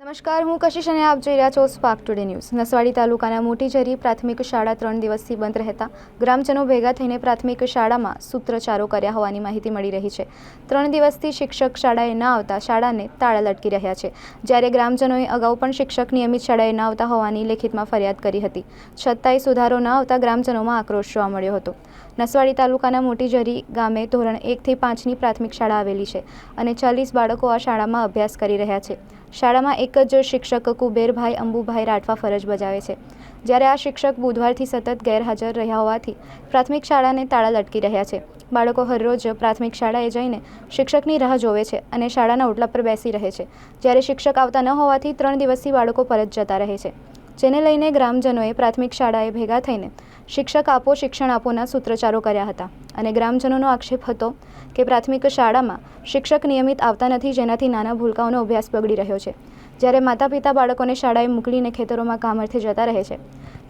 નમસ્કાર, હું કશિશ અને આપ જોઈ રહ્યા છો સ્પાર્ક ટુડે ન્યૂઝ નસવાડી તાલુકાના મોટી ઝરી પ્રાથમિક શાળા ત્રણ દિવસથી બંધ રહેતા ગ્રામજનો ભેગા થઈને પ્રાથમિક શાળામાં સૂત્રચારો કર્યા હોવાની માહિતી મળી રહી છે. ત્રણ દિવસથી શિક્ષક શાળાએ ન આવતા શાળાને તાળા લટકી રહ્યા છે. જ્યારે ગ્રામજનોએ અગાઉ પણ શિક્ષક નિયમિત શાળાએ ન આવતા હોવાની લેખિતમાં ફરિયાદ કરી હતી. છતાંય સુધારો ન આવતા ગ્રામજનોમાં આક્રોશ જોવા મળ્યો હતો. નસવાડી તાલુકાના મોટી ઝરી ગામે ધોરણ એકથી પાંચની પ્રાથમિક શાળા આવેલી છે અને ચાલીસ બાળકો આ શાળામાં અભ્યાસ કરી રહ્યા છે. શાળામાં એક જ શિક્ષક કુબેરભાઈ, અંબુભાઈ રાઠવા ફરજ બજાવે છે. જ્યારે આ શિક્ષક બુધવારથી સતત ગેરહાજર રહ્યા હોવાથી પ્રાથમિક શાળાને તાળા લટકી રહ્યા છે. બાળકો હરરોજ પ્રાથમિક શાળાએ જઈને શિક્ષકની રાહ જોવે છે અને શાળાના ઓટલા પર બેસી રહે છે. જ્યારે શિક્ષક આવતા ન હોવાથી ત્રણ દિવસથી બાળકો પરત જતા રહે છે. જેને લઈને ગ્રામજનોએ પ્રાથમિક શાળાએ ભેગા થઈને શિક્ષક આપો, શિક્ષણ આપોના સૂત્રચારો કર્યા હતા. અને ગ્રામજનોનો આક્ષેપ હતો કે પ્રાથમિક શાળામાં શિક્ષક નિયમિત આવતા નથી, જેનાથી નાના ભૂલકાઓનો અભ્યાસ બગડી રહ્યો છે. જ્યારે માતા પિતા બાળકોને શાળાએ મોકલીને ખેતરોમાં કામ અર્થે જતા રહે છે.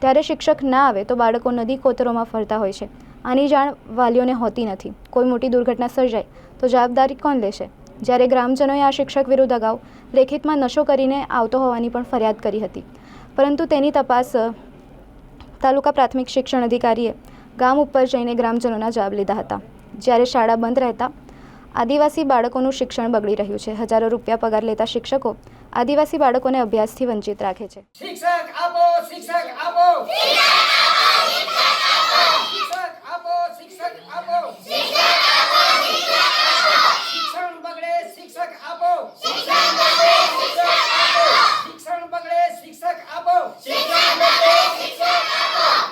ત્યારે શિક્ષક ના આવે તો બાળકો નદી કોતરોમાં ફરતા હોય છે. આની જાણ વાલીઓને હોતી નથી. કોઈ મોટી દુર્ઘટના સર્જાય તો જવાબદારી કોણ લેશે? જ્યારે ગ્રામજનોએ આ શિક્ષક વિરુદ્ધ અગાઉ લેખિતમાં નશો કરીને આવતો હોવાની પણ ફરિયાદ કરી હતી. પરંતુ તેની તપાસ તાલુકા પ્રાથમિક શિક્ષણ અધિકારીએ ગામ ઉપર જઈને ગ્રામજનોના જવાબ લીધા હતા. જ્યારે શાળા બંધ રહેતા આદિવાસી બાળકોનું શિક્ષણ બગડી રહ્યું છે. હજારો રૂપિયા પગાર લેતા શિક્ષકો આદિવાસી બાળકોને અભ્યાસથી વંચિત રાખે છે. શિક્ષક આપો આપો શિક્ષક આપો શિક્ષક આપો શિક્ષણ બગડે શિક્ષક આપો શિક્ષણ બગડે શિક્ષક આપો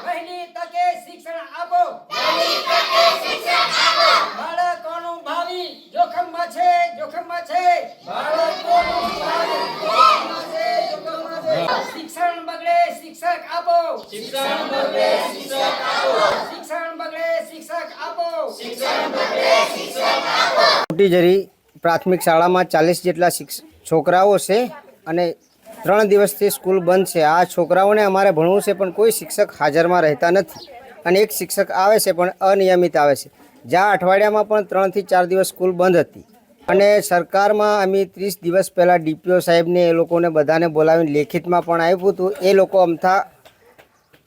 વહેલી તકે શિક્ષણ આપો બાળકોનું ભાવિ જોખમમાં છે જોખમમાં છે બાળકોનું ભાવિ જોખમમાં છે જોખમમાં છે શિક્ષણ બગડે શિક્ષક આપો શિક્ષણ બગડે શિક્ષક આપો શિક્ષણ બગડે શિક્ષક આપો મોટી જરી પ્રાથમિક શાળામાં ચાલીસ જેટલા છોકરાઓ છે અને ત્રણ દિવસથી સ્કૂલ બંધ છે. આ છોકરાઓને અમારે ભણવું છે પણ કોઈ શિક્ષક હાજરમાં રહેતા નથી અને એક શિક્ષક આવે છે પણ અનિયમિત આવે છે. જ્યાં અઠવાડિયામાં પણ ત્રણથી ચાર દિવસ સ્કૂલ બંધ હતી અને સરકારમાં અમે ત્રીસ દિવસ પહેલાં ડીપીઓ સાહેબને એ લોકોને બધાને બોલાવીને લેખિતમાં પણ આપ્યું હતું. એ લોકો અમથા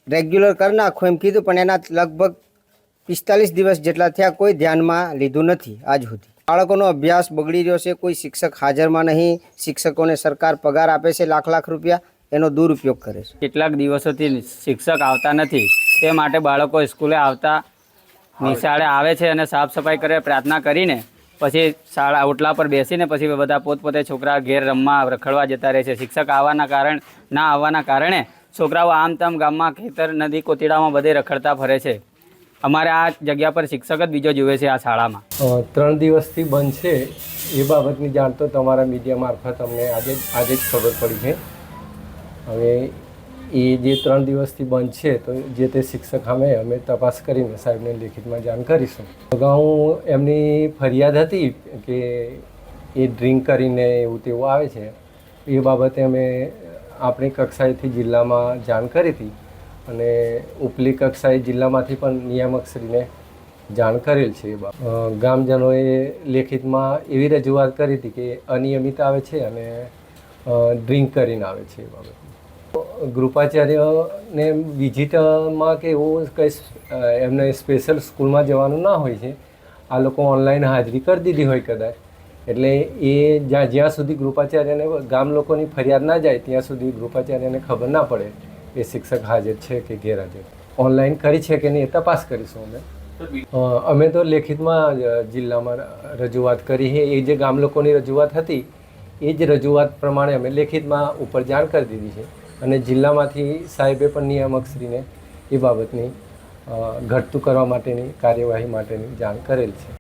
રેગ્યુલર કરી નાખો એમ કીધું પણ એના લગભગ પિસ્તાલીસ દિવસ જેટલા થયા કોઈ ધ્યાનમાં લીધું નથી આજ સુધી. બાળકોનો અભ્યાસ બગડી રહ્યો છે, કોઈ શિક્ષક હાજરમાં નહીં, શિક્ષકોને સરકાર પગાર આપે છે લાખ લાખ રૂપિયા, એનો દુરુપયોગ કરે છે. કેટલાક દિવસોથી શિક્ષક આવતા નથી, તે માટે બાળકો સ્કૂલે આવતા નિશાળે આવે છે અને સાફ સફાઈ કરે, પ્રાર્થના કરીને પછી શાળા ઓટલા પર બેસીને પછી બધા પોતપોતે છોકરા ઘેર રમવા, રખડવા જતા રહે છે. શિક્ષક આવવાના કારણ, ના આવવાના કારણે છોકરાઓ આમ તેમ ગામમાં ખેતર, નદી કોતીડામાં બધે રખડતા ફરે છે. અમારે આ જગ્યા પર શિક્ષક જ બીજો જુએ છે આ શાળામાં. ત્રણ દિવસથી બંધ છે. એ બાબતની જાણ તો તમારા મીડિયા મારફત અમને આજે આજે જ ખબર પડી છે. હવે એ જે ત્રણ દિવસથી બંધ છે, તો જે તે શિક્ષક સામે અમે તપાસ કરીને સાહેબને લેખિતમાં જાણ કરીશું. અગાઉ એમની ફરિયાદ હતી કે એ ડ્રિંક કરીને એવું તેવું આવે છે. એ બાબતે અમે આપણી કક્ષાએથી જિલ્લામાં જાણ કરી હતી. અને ઉપલી કક્ષાએ જિલ્લામાંથી પણ નિયામકશ્રીને જાણ કરેલ છે ગામજનોએ લેખિતમાં એવી રજૂઆત કરી હતી કે અનિયમિત આવે છે અને ડ્રિંક કરીને આવે છે એ બાબત. ગૃપાચાર્યને વિઝિટમાં કે એવું કંઈ એમને સ્પેશિયલ સ્કૂલમાં જવાનું ના હોય છે, આ લોકો ઓનલાઈન હાજરી કરી દીધી હોય કદાચ. એટલે એ જ્યાં જ્યાં સુધી ગૃપાચાર્યને ગામ લોકોની ફરિયાદ ના જાય, ત્યાં સુધી ગૃપાચાર્યને ખબર ના પડે. એ શિક્ષક હાજર છે કે ગેરહાજર? ઓનલાઈન કરી છે કે નહીં એ તપાસ કરીશું અમે. અમે તો લેખિતમાં જિલ્લામાં રજૂઆત કરી છે. એ જે ગામ લોકોની રજૂઆત હતી, એ જ રજૂઆત પ્રમાણે અમે લેખિતમાં ઉપર જાણ કરી દીધી છે. અને જિલ્લામાંથી સાહેબે પણ નિયામકશ્રીને એ બાબતની ઘટતું કરવા માટેની કાર્યવાહી માટેની જાણ કરેલ છે.